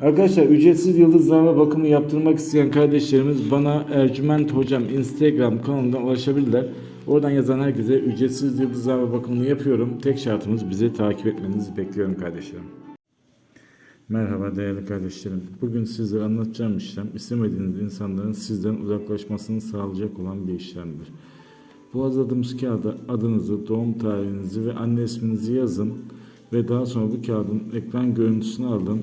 Arkadaşlar ücretsiz yıldızlama bakımı yaptırmak isteyen kardeşlerimiz bana Ercüment Hocam Instagram kanalından ulaşabilirler. Oradan yazan herkese ücretsiz yıldızlama bakımını yapıyorum. Tek şartımız bizi takip etmenizi bekliyorum kardeşlerim. Merhaba değerli kardeşlerim. Bugün sizlere anlatacağım işlem istemediğiniz insanların sizden uzaklaşmasını sağlayacak olan bir işlemdir. Bu hazırladığımız kağıda adınızı, doğum tarihinizi ve anne isminizi yazın ve daha sonra bu kağıdın ekran görüntüsünü alın,